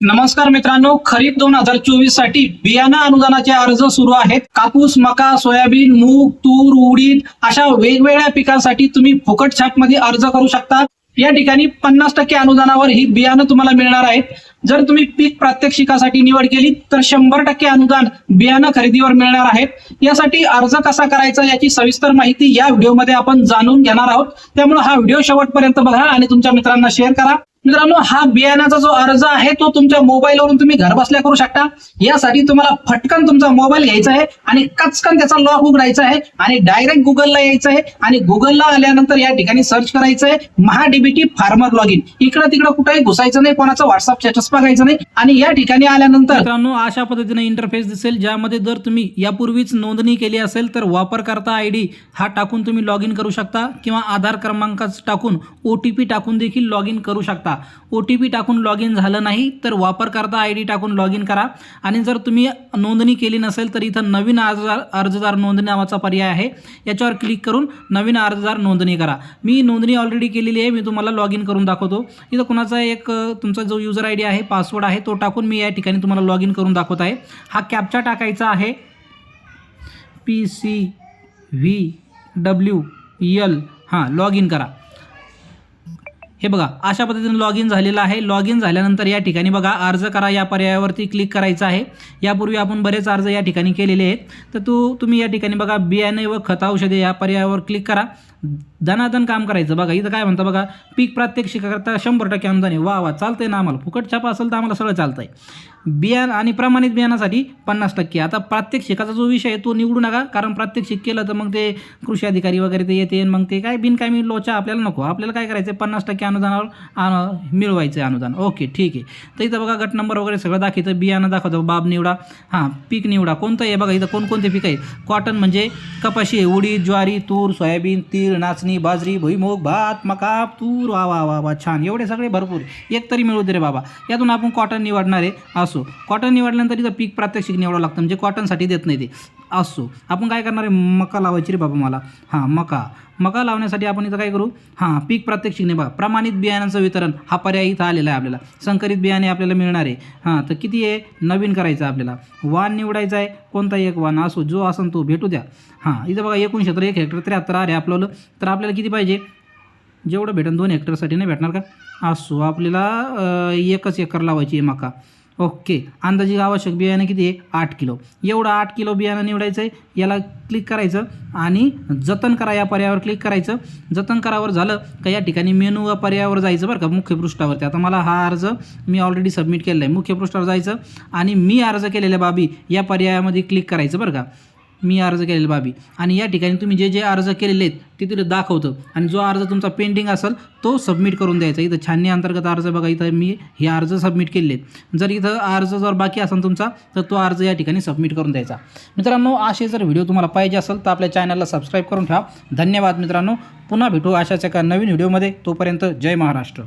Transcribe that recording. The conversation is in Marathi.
नमस्कार मित्रांनो खरीप दोन हजार चोवीससाठी बियाणं अनुदानाचे अर्ज सुरू आहेत. कापूस मका सोयाबीन मूग तूर उडीद अशा वेगवेगळ्या पिकांसाठी तुम्ही फुकट छापमध्ये अर्ज करू शकता. या ठिकाणी पन्नास टक्के अनुदानावर ही बियाणं तुम्हाला मिळणार आहेत. जर तुम्ही पीक प्रात्यक्षिकासाठी निवड केली तर शंभर टक्के अनुदान बियाणं खरेदीवर मिळणार आहेत. यासाठी अर्ज कसा करायचा याची सविस्तर माहिती या व्हिडिओमध्ये आपण जाणून घेणार आहोत. त्यामुळे हा व्हिडिओ शेवटपर्यंत बघा आणि तुमच्या मित्रांना शेअर करा. मित्रांनो हा बियाण्याचा जो अर्ज आहे तो तुमच्या मोबाईलवरून तुम्ही घर बसल्या करू शकता. यासाठी तुम्हाला फटकन तुमचा मोबाईल घ्यायचा आहे आणि कचकन त्याचा लॉक उघडायचा आहे आणि डायरेक्ट गुगलला यायचं आहे आणि गुगलला आल्यानंतर या ठिकाणी सर्च करायचं आहे. महाडीबीटी फार्मर लॉग इन इकडं तिकडं कुठेही घुसायचं नाही कोणाचा व्हॉट्सअप स्टेटस बघायचं नाही आणि या ठिकाणी आल्यानंतर मित्रांनो अशा पद्धतीने इंटरफेस दिसेल ज्यामध्ये जर तुम्ही यापूर्वीच नोंदणी केली असेल तर वापरकर्ता आय डी हा टाकून तुम्ही लॉग इन करू शकता किंवा आधार क्रमांकाच टाकून ओ टी पी टाकून देखील लॉग इन करू शकता. ओ टी पी टाकून लॉग इन झालं नाही तर वापरकर्ता आय डी टाकून लॉग इन करा. आणि जर तुम्ही नोंदणी केली नसेल तर इथं नवीन अर्जदार अर्जदार नोंदणी नावाचा पर्याय आहे. याच्यावर क्लिक करून नवीन अर्जदार नोंदणी करा. मी नोंदणी ऑलरेडी केलेली आहे मी तुम्हाला लॉग इन करून दाखवतो. इथं कुणाचा एक तुमचा जो युजर आय डी आहे पासवर्ड आहे तो टाकून मी या ठिकाणी तुम्हाला लॉग इन करून दाखवत आहे. हा कॅपचा टाकायचा आहे. P C V W L हां लॉग इन करा. हे बघा अशा पद्धतीने लॉग इन झालेलं आहे. लॉग इन झाल्यानंतर या ठिकाणी बघा अर्ज करा या पर्यायावरती क्लिक करायचं आहे. यापूर्वी आपण बरेच अर्ज या ठिकाणी केलेले आहेत. तर तू तुम्ही या ठिकाणी बघा बियाणे व खत औषधे या पर्यायावर क्लिक करा. दनादन काम करायचं. बघा इथं काय म्हणतं बघा पीक प्रात्यक्षिकाकरता शंभर टक्के अनुदान आहे. वा वा चालतंय ना आम्हाला. फुकट छापा असेल तर आम्हाला सगळं चालतंय. बियाण आणि प्रमाणित बियाणासाठी पन्नास टक्के. आता प्रात्यक्षिकाचा जो विषय आहे तो निवडू नका कारण प्रात्यक्षिक केलं तर मग ते कृषी अधिकारी वगैरे ते येते मग ते काय बिनकामी लोचा आपल्याला नको. आपल्याला काय करायचं आहे पन्नास टक्के अनुदानावर आण- मिळवायचं आहे अनुदान. ओके ठीक आहे. तर इथं बघा गट नंबर वगैरे सगळं दाखवतं. बियाणं दाखवतो बाब निवडा हां पीक निवडा. कोणतं आहे बघा इथं कोणकोणते पीक आहे कॉटन म्हणजे कपाशी आहे उडीद ज्वारी तूर सोयाबीन तीळ नाचणी बाजरी भुईमुग भात मका तूर. वा वा वा वा छान. एवढे सगळे भरपूर एक तरी मिळू दे रे बाबा. यातून आपण कॉटन निवडणार आहे असो. कॉटन निवडल्यानंतर इथं पीक प्रात्यक्षिक निवडावं लागतं. म्हणजे कॉटनसाठी देत नाही ते. असो. आपण काय करणार आहे? मका लावायची रे बाबा मला. हां मका. मका लावण्यासाठी आपण इथं काय करू? हां पीक प्रात्यक्षिक नाही बघा. प्रमाणित बियाण्यांचं वितरण हा पर्याय इथं आलेला आहे आपल्याला. संकरित बियाणे आपल्याला मिळणार आहे. हां तर किती आहे? नवीन करायचं आहे आपल्याला. वाण निवडायचा आहे. कोणता एक वाण असो जो असन तो भेटू द्या. हां इथं बघा एकूण क्षेत्र एक हेक्टर त्र्याहत्तर आहे आपल्याला तर आपल्याला किती पाहिजे? जेवढं भेटेल दोन हेक्टरसाठी नाही भेटणार का? असो आपल्याला एकच एकर लावायची आहे मका. ओके. अंदाजे आवश्यक बियाणं किती आहे? आठ किलो. एवढं आठ किलो बियाणं निवडायचं आहे याला क्लिक करायचं आणि जतन करा या पर्यायावर क्लिक करायचं. जतन करावर झालं का या ठिकाणी मेनू या पर्यायावर जायचं बरं का मुख्य पृष्ठावरती. आता मला हा अर्ज मी ऑलरेडी सबमिट केलेला आहे. मुख्य पृष्ठावर जायचं आणि मी अर्ज केलेल्या बाबी या पर्यायामध्ये क्लिक करायचं बरं का. मी अर्ज केलेलं बाबी. आणि या ठिकाणी तुम्ही जे जे अर्ज केलेले आहेत ते तिथे दाखवतं. आणि जो अर्ज तुमचा पेंडिंग असेल तो सबमिट करून द्यायचा. इथं छाननी अंतर्गत अर्ज बघा इथं मी हे अर्ज सबमिट केलेले आहेत जर इथं अर्ज जर बाकी असेल तुमचा तर तो अर्ज या ठिकाणी सबमिट करून द्यायचा. मित्रांनो असे जर व्हिडिओ तुम्हाला पाहिजे असेल तर आपल्या चॅनलला सबस्क्राईब करून ठेवा. धन्यवाद मित्रांनो. पुन्हा भेटू अशाच एका नवीन व्हिडिओमध्ये. तोपर्यंत जय महाराष्ट्र.